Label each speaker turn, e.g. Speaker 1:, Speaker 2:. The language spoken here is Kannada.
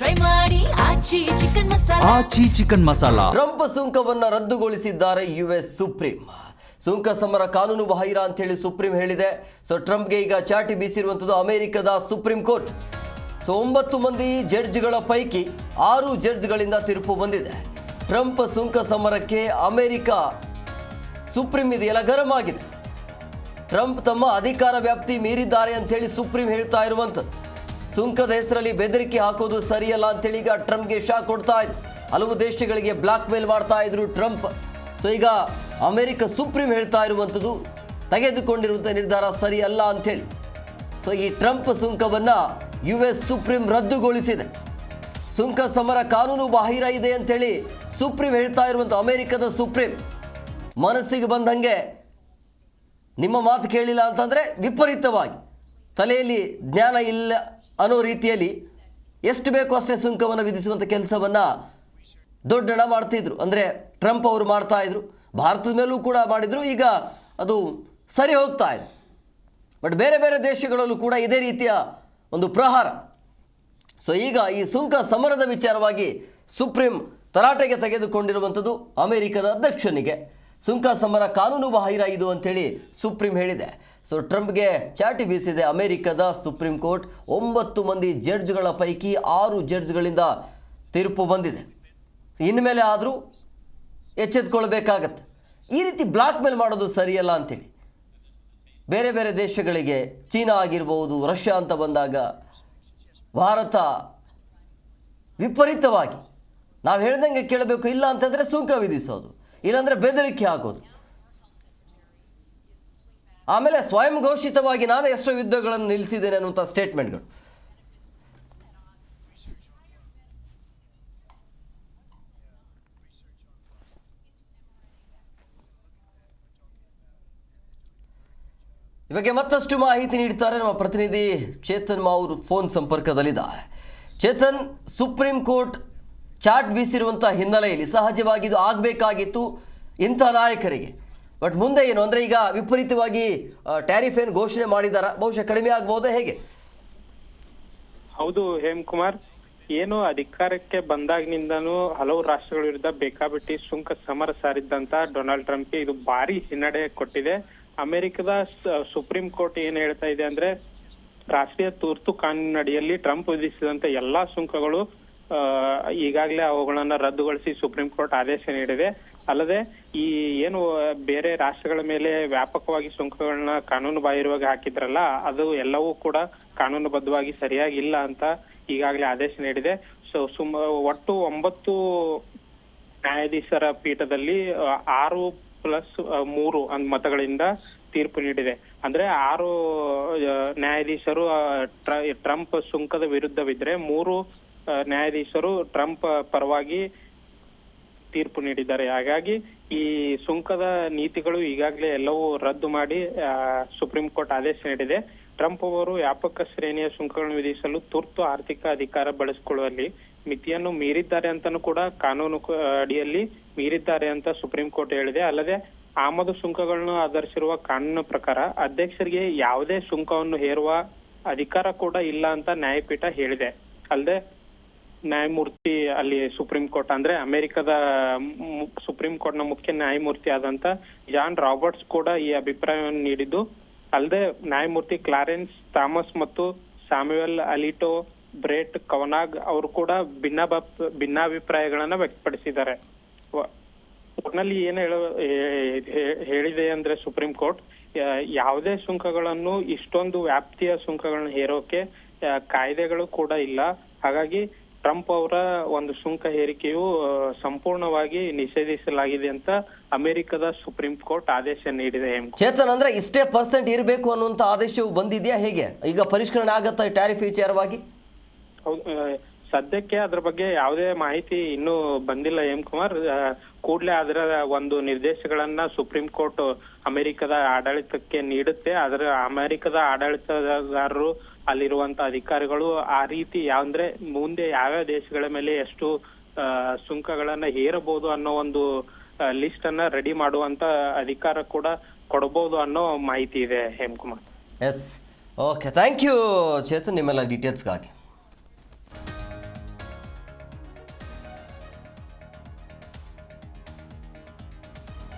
Speaker 1: ಟ್ರೈ ಮಾಡಿ Aachi chicken masala
Speaker 2: Aachi chicken masala
Speaker 3: Trump ಸುಂಕವನ್ನ ರದ್ದುಗೊಳಿಸಿದ್ದಾರೆ ಯುಎಸ್ ಸುಪ್ರೀಂ ಸುಂಕ ಸಮರ ಕಾನೂನು ಬಾಹಿರ ಅಂತ ಹೇಳಿ ಸುಪ್ರೀಂ ಹೇಳಿದೆ. ಸೊ ಟ್ರಂಪ್ಗೆ ಈಗ ಚಾಟಿ ಬೀಸಿರುವಂಥದ್ದು ಅಮೆರಿಕದ ಸುಪ್ರೀಂ ಕೋರ್ಟ್ ಸೊ ಒಂಬತ್ತು ಮಂದಿ ಜಡ್ಜ್ಗಳ ಪೈಕಿ ಆರು ಜಡ್ಜ್ಗಳಿಂದ ತೀರ್ಪು ಬಂದಿದೆ. ಟ್ರಂಪ್ ಸುಂಕ ಸಮರಕ್ಕೆ ಅಮೆರಿಕ ಸುಪ್ರೀಂ ಇದೆಯಲ್ಲ ಗರಂ ಆಗಿದೆ. ಟ್ರಂಪ್ ತಮ್ಮ ಅಧಿಕಾರ ವ್ಯಾಪ್ತಿ ಮೀರಿದ್ದಾರೆ ಅಂತ ಹೇಳಿ ಸುಪ್ರೀಂ ಹೇಳ್ತಾ ಇರುವಂಥದ್ದು. ಸುಂಕದ ಹೆಸರಲ್ಲಿ ಬೆದರಿಕೆ ಹಾಕೋದು ಸರಿಯಲ್ಲ ಅಂತೇಳಿ ಈಗ ಟ್ರಂಪ್ಗೆ ಶಾಕ್ ಕೊಡ್ತಾ ಇದ್ರು ಹಲವು ದೇಶಗಳಿಗೆ ಬ್ಲಾಕ್ ಮೇಲ್ ಮಾಡ್ತಾ ಇದ್ರು ಟ್ರಂಪ್. ಸೊ ಈಗ ಅಮೆರಿಕ ಸುಪ್ರೀಂ ಹೇಳ್ತಾ ಇರುವಂಥದ್ದು ತೆಗೆದುಕೊಂಡಿರುವಂಥ ನಿರ್ಧಾರ ಸರಿಯಲ್ಲ ಅಂಥೇಳಿ ಸೊ ಈ ಟ್ರಂಪ್ ಸುಂಕವನ್ನು ಯು ಎಸ್ ಸುಪ್ರೀಂ ರದ್ದುಗೊಳಿಸಿದೆ. ಸುಂಕ ಸಮರ ಕಾನೂನು ಬಾಹಿರ ಇದೆ ಅಂತೇಳಿ ಸುಪ್ರೀಂ ಹೇಳ್ತಾ ಇರುವಂಥ ಅಮೆರಿಕದ ಸುಪ್ರೀಂ. ಮನಸ್ಸಿಗೆ ಬಂದಂಗೆ ನಿಮ್ಮ ಮಾತು ಕೇಳಿಲ್ಲ ಅಂತಂದರೆ ವಿಪರೀತವಾಗಿ ತಲೆಯಲ್ಲಿ ಜ್ಞಾನ ಇಲ್ಲ ಅನ್ನೋ ರೀತಿಯಲ್ಲಿ ಎಷ್ಟು ಬೇಕೋ ಅಷ್ಟೇ ಸುಂಕವನ್ನು ವಿಧಿಸುವಂಥ ಕೆಲಸವನ್ನು ದೊಡ್ಡಣ ಮಾಡ್ತಿದ್ರು. ಅಂದರೆ ಟ್ರಂಪ್ ಅವರು ಮಾಡ್ತಾ ಇದ್ರು. ಭಾರತದ ಮೇಲೂ ಕೂಡ ಮಾಡಿದರು. ಈಗ ಅದು ಸರಿ ಹೋಗ್ತಾ ಇದೆ. ಬಟ್ ಬೇರೆ ಬೇರೆ ದೇಶಗಳಲ್ಲೂ ಕೂಡ ಇದೇ ರೀತಿಯ ಒಂದು ಪ್ರಹಾರ. ಸೊ ಈಗ ಈ ಸುಂಕ ಸಮರದ ವಿಚಾರವಾಗಿ ಸುಪ್ರೀಂ ತರಾಟೆಗೆ ತೆಗೆದುಕೊಂಡಿರುವಂಥದ್ದು ಅಮೆರಿಕದ ಅಧ್ಯಕ್ಷನಿಗೆ. ಸುಂಕ ಸಮರ ಕಾನೂನು ಬಾಹಿರ ಇದು ಅಂಥೇಳಿ ಸುಪ್ರೀಂ ಹೇಳಿದೆ. ಸೊ ಟ್ರಂಪ್ಗೆ ಚಾಟಿ ಬೀಸಿದೆ ಅಮೆರಿಕದ ಸುಪ್ರೀಂ ಕೋರ್ಟ್ ಒಂಬತ್ತು ಮಂದಿ ಜಡ್ಜ್ಗಳ ಪೈಕಿ ಆರು ಜಡ್ಜ್ಗಳಿಂದ ತೀರ್ಪು ಬಂದಿದೆ. ಇನ್ಮೇಲೆ ಆದರೂ ಎಚ್ಚೆತ್ಕೊಳ್ಬೇಕಾಗತ್ತೆ. ಈ ರೀತಿ ಬ್ಲಾಕ್ ಮೇಲ್ ಮಾಡೋದು ಸರಿಯಲ್ಲ ಅಂತೇಳಿ. ಬೇರೆ ಬೇರೆ ದೇಶಗಳಿಗೆ ಚೀನಾ ಆಗಿರ್ಬೋದು, ರಷ್ಯಾ ಅಂತ ಬಂದಾಗ ಭಾರತ ವಿಪರೀತವಾಗಿ. ನಾವು ಹೇಳ್ದಂಗೆ ಕೇಳಬೇಕು ಇಲ್ಲ ಅಂತಂದರೆ ಸುಂಕ ವಿಧಿಸೋದು, ಇಲ್ಲಾಂದರೆ ಬೆದರಿಕೆ ಹಾಕೋದು. ಆಮೇಲೆ ಸ್ವಯಂ ಘೋಷಿತವಾಗಿ ನಾನು ಎಷ್ಟೋ ಯುದ್ಧಗಳನ್ನು ನಿಲ್ಲಿಸಿದ್ದೇನೆ ಅನ್ನುವಂಥ ಸ್ಟೇಟ್ಮೆಂಟ್ಗಳು ಬಗ್ಗೆ ಮತ್ತಷ್ಟು ಮಾಹಿತಿ ನೀಡುತ್ತಾರೆ ನಮ್ಮ ಪ್ರತಿನಿಧಿ ಚೇತನ್ ಮಾವರು ಫೋನ್ ಸಂಪರ್ಕದಲ್ಲಿದ್ದಾರೆ. ಚೇತನ್, ಸುಪ್ರೀಂ ಕೋರ್ಟ್ ಚಾಟ್ ಬೀಸಿರುವಂತಹ ಹಿನ್ನೆಲೆಯಲ್ಲಿ ಸಹಜವಾಗಿ ಇದು ಆಗಬೇಕಾಗಿತ್ತು ಇಂಥ ನಾಯಕರಿಗೆ. ಬಟ್ ಮುಂದೆ ಏನು ಅಂದರೆ ಈಗ ವಿಪರೀತವಾಗಿ ಟ್ಯಾರಿಫ್ ಏನು ಘೋಷಣೆ ಮಾಡಿದಾರ, ಬಹುಶಃ ಕಡಿಮೆ ಆಗ್ಬೋದಾ ಹೇಗೆ?
Speaker 4: ಹೌದು ಹೇಮಕುಮಾರ್, ಏನು ಅಧಿಕಾರಕ್ಕೆ ಬಂದಾಗಿನಿಂದನೂ ಹಲವು ರಾಷ್ಟ್ರಗಳ ವಿರುದ್ಧ ಬೇಕಾಬಿಟ್ಟಿ ಸುಂಕ ಸಮರ ಸಾರಿದ್ದಂತ ಡೊನಾಲ್ಡ್ ಟ್ರಂಪ್ ಇದು ಭಾರಿ ಹಿನ್ನಡೆ ಕೊಟ್ಟಿದೆ. ಅಮೆರಿಕದ ಸುಪ್ರೀಂ ಕೋರ್ಟ್ ಏನ್ ಹೇಳ್ತಾ ಇದೆ ಅಂದ್ರೆ, ರಾಷ್ಟ್ರೀಯ ತುರ್ತು ಕಾನೂನಿನಡಿಯಲ್ಲಿ ಟ್ರಂಪ್ ವಿಧಿಸಿದಂತ ಎಲ್ಲಾ ಸುಂಕಗಳು ಈಗಾಗಲೇ ಅವುಗಳನ್ನ ರದ್ದುಗೊಳಿಸಿ ಸುಪ್ರೀಂ ಕೋರ್ಟ್ ಆದೇಶ ನೀಡಿದೆ. ಅಲ್ಲದೆ ಈ ಏನು ಬೇರೆ ರಾಷ್ಟ್ರಗಳ ಮೇಲೆ ವ್ಯಾಪಕವಾಗಿ ಸುಂಕಗಳನ್ನ ಕಾನೂನು ಬಾಹಿರವಾಗಿ ಹಾಕಿದ್ರಲ್ಲ, ಅದು ಎಲ್ಲವೂ ಕೂಡ ಕಾನೂನುಬದ್ಧವಾಗಿ ಸರಿಯಾಗಿಲ್ಲ ಅಂತ ಈಗಾಗಲೇ ಆದೇಶ ನೀಡಿದೆ. ಸೊ ಸುಮ, ಒಟ್ಟು ಒಂಬತ್ತು ನ್ಯಾಯಾಧೀಶರ ಪೀಠದಲ್ಲಿ ಆರು ಪ್ಲಸ್ ಮೂರು ಮತಗಳಿಂದ ತೀರ್ಪು ನೀಡಿದೆ. ಅಂದ್ರೆ ಆರು ನ್ಯಾಯಾಧೀಶರು ಟ್ರ- ಟ್ರಂಪ್ ಸುಂಕದ ವಿರುದ್ಧವಿದ್ರೆ ಮೂರು ನ್ಯಾಯಾಧೀಶರು ಟ್ರಂಪ್ ಪರವಾಗಿ ತೀರ್ಪು ನೀಡಿದ್ದಾರೆ. ಹಾಗಾಗಿ ಈ ಸುಂಕದ ನೀತಿಗಳು ಈಗಾಗಲೇ ಎಲ್ಲವೂ ರದ್ದು ಮಾಡಿ ಸುಪ್ರೀಂ ಕೋರ್ಟ್ ಆದೇಶ ನೀಡಿದೆ. ಟ್ರಂಪ್ ಅವರು ವ್ಯಾಪಕ ಶ್ರೇಣಿಯ ಸುಂಕಗಳನ್ನು ವಿಧಿಸಲು ತುರ್ತು ಆರ್ಥಿಕ ಅಧಿಕಾರ ಬಳಸಿಕೊಳ್ಳುವಲ್ಲಿ ಮಿತಿಯನ್ನು ಮೀರಿದ್ದಾರೆ ಅಂತಾನೂ ಕೂಡ ಕಾನೂನು ಅಡಿಯಲ್ಲಿ ಮೀರಿದ್ದಾರೆ ಅಂತ ಸುಪ್ರೀಂ ಕೋರ್ಟ್ ಹೇಳಿದೆ. ಅಲ್ಲದೆ ಆಮದು ಸುಂಕಗಳನ್ನು ಆಧರಿಸಿರುವ ಕಾನೂನು ಪ್ರಕಾರ ಅಧ್ಯಕ್ಷರಿಗೆ ಯಾವುದೇ ಸುಂಕವನ್ನು ಹೇರುವ ಅಧಿಕಾರ ಕೂಡ ಇಲ್ಲ ಅಂತ ನ್ಯಾಯಪೀಠ ಹೇಳಿದೆ. ಅಲ್ಲದೆ ನ್ಯಾಯಮೂರ್ತಿ ಅಲ್ಲಿ ಸುಪ್ರೀಂ ಕೋರ್ಟ್, ಅಂದ್ರೆ ಅಮೆರಿಕದ ಸುಪ್ರೀಂ ಕೋರ್ಟ್ನ ಮುಖ್ಯ ನ್ಯಾಯಮೂರ್ತಿ ಆದಂತ ಜಾನ್ ರಾಬರ್ಟ್ಸ್ ಕೂಡ ಈ ಅಭಿಪ್ರಾಯವನ್ನು ನೀಡಿದ್ದು. ಅಲ್ಲದೆ ನ್ಯಾಯಮೂರ್ತಿ ಕ್ಲಾರೆನ್ಸ್ ಥಾಮಸ್ ಮತ್ತು ಸ್ಯಾಮ್ಯುಯಲ್ ಅಲಿಟೋ ಬ್ರೇಟ್ ಕವನಾಗ್ ಅವರು ಕೂಡ ಭಿನ್ನ ಭಿನ್ನಾಭಿಪ್ರಾಯಗಳನ್ನ ವ್ಯಕ್ತಪಡಿಸಿದ್ದಾರೆ. ಒಟ್ನಲ್ಲಿ ಏನ್ ಹೇಳಿದೆ ಅಂದ್ರೆ ಸುಪ್ರೀಂ ಕೋರ್ಟ್ ಯಾವುದೇ ಸುಂಕಗಳನ್ನು, ಇಷ್ಟೊಂದು ವ್ಯಾಪ್ತಿಯ ಸುಂಕಗಳನ್ನ ಹೇರೋಕೆ ಕಾಯ್ದೆಗಳು ಕೂಡ ಇಲ್ಲ. ಹಾಗಾಗಿ ಟ್ರಂಪ್ ಅವರ ಒಂದು ಸುಂಕ ಹೇರಿಕೆಯು ಸಂಪೂರ್ಣವಾಗಿ ನಿಷೇಧಿಸಲಾಗಿದೆ ಅಂತ ಅಮೆರಿಕದ ಸುಪ್ರೀಂ ಕೋರ್ಟ್ ಆದೇಶ ನೀಡಿದೆ.
Speaker 3: ಚೇತನ್ ಅಂದ್ರೆ ಇಷ್ಟೇ ಪರ್ಸೆಂಟ್ ಇರಬೇಕು ಅನ್ನುವಂತ ಆದೇಶವು ಬಂದಿದೆಯಾ ಹೇಗೆ? ಈಗ ಪರಿಷ್ಕರಣೆ ಆಗತ್ತಾ ಟ್ಯಾರಿಫ್ ವಿಚಾರವಾಗಿ?
Speaker 4: ಸದ್ಯಕ್ಕೆ ಅದ್ರ ಬಗ್ಗೆ ಯಾವುದೇ ಮಾಹಿತಿ ಇನ್ನೂ ಬಂದಿಲ್ಲ ಹೇಮ್ ಕುಮಾರ್ ಕೂಡಲೇ ಅದರ ಒಂದು ನಿರ್ದೇಶಗಳನ್ನ ಸುಪ್ರೀಂ ಕೋರ್ಟ್ ಅಮೆರಿಕದ ಆಡಳಿತಕ್ಕೆ ನೀಡುತ್ತೆ. ಅದರ ಅಮೆರಿಕದ ಆಡಳಿತಗಾರರು ಅಲ್ಲಿರುವಂತ ಅಧಿಕಾರಿಗಳು ಆ ರೀತಿ ಅಂದ್ರೆ ಮುಂದೆ ಯಾವ್ಯಾವ ದೇಶಗಳ ಮೇಲೆ ಎಷ್ಟು ಸುಂಕಗಳನ್ನ ಹೇರಬಹುದು ಅನ್ನೋ ಒಂದು ಲಿಸ್ಟ್ ಅನ್ನ ರೆಡಿ ಮಾಡುವಂತ ಅಧಿಕಾರ ಕೂಡ ಕೊಡಬಹುದು ಅನ್ನೋ ಮಾಹಿತಿ ಇದೆ Hemakumar.
Speaker 3: Yes okay thank you Chetan ನಿಮ್ಮೆಲ್ಲ ಡೀಟೇಲ್ಸ್ಗಾಗಿ